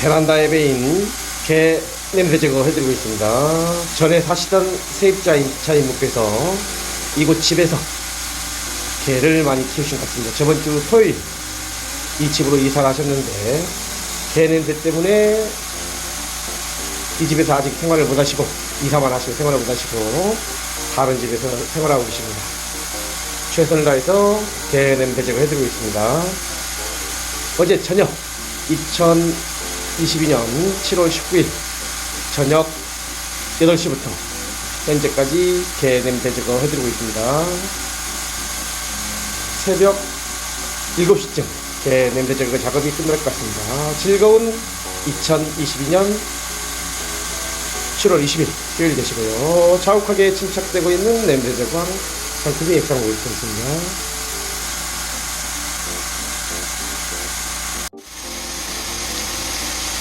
베란다에 베인 개 냄새 제거 해드리고 있습니다. 전에 사시던 세입자인 자인분께서 이곳 집에서 개를 많이 키우신 것 같습니다. 저번 주 토요일 이 집으로 이사를 하셨는데 개 냄새 때문에 이 집에서 아직 생활을 못 하시고 이사만 하시고 생활을 못 하시고 다른 집에서 생활하고 계십니다. 최선을 다해서 개 냄새 제거해 드리고 있습니다. 어제 저녁 2022년 7월 19일 저녁 8시부터 현재까지 개 냄새 제거 해 드리고 있습니다. 새벽 7시쯤 개 냄새 제거 작업이 끝날 것 같습니다. 즐거운 2022년 7월 20일 수요일 되시고요. 자욱하게 침착되고 있는 냄새 제거한 상품이 액상 보이겠습니다.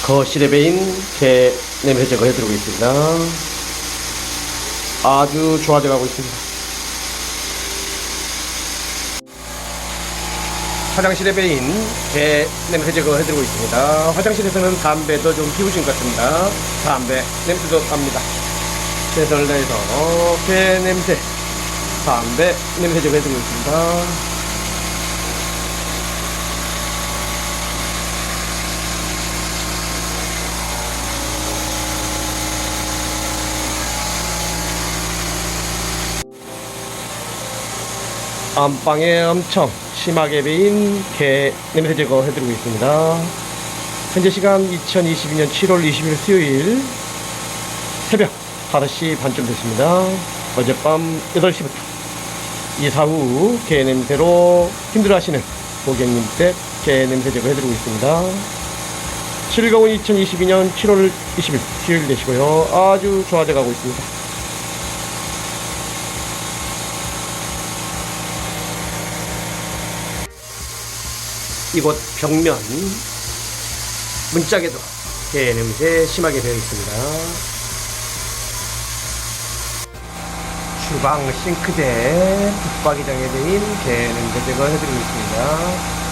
거실에 베인 개 냄새 제거해 드리고 있습니다. 아주 좋아져 가고 있습니다. 화장실에 베인 개 냄새 제거해 드리고 있습니다. 화장실에서는 담배도 좀 피우신 것 같습니다. 담배 냄새도 납니다. 최선을 다해서 개 냄새, 담배 냄새 제거해드리고 있습니다. 안방에 엄청 심하게 베인 개 냄새 제거 해드리고 있습니다. 현재 시간 2022년 7월 20일 수요일 새벽 5시 반쯤 됐습니다. 어젯밤 8시부터 이사 후 개 냄새로 힘들어하시는 고객님 댁개 냄새 제거해드리고 있습니다. 즐거운 2022년 7월 20일 수요일 되시고요. 아주 좋아져 가고 있습니다. 이곳 벽면 문짝에도 개 냄새 심하게 배어 있습니다. 주방 싱크대 붙박이장에 대인 개 냄새 제거해드리고 있습니다.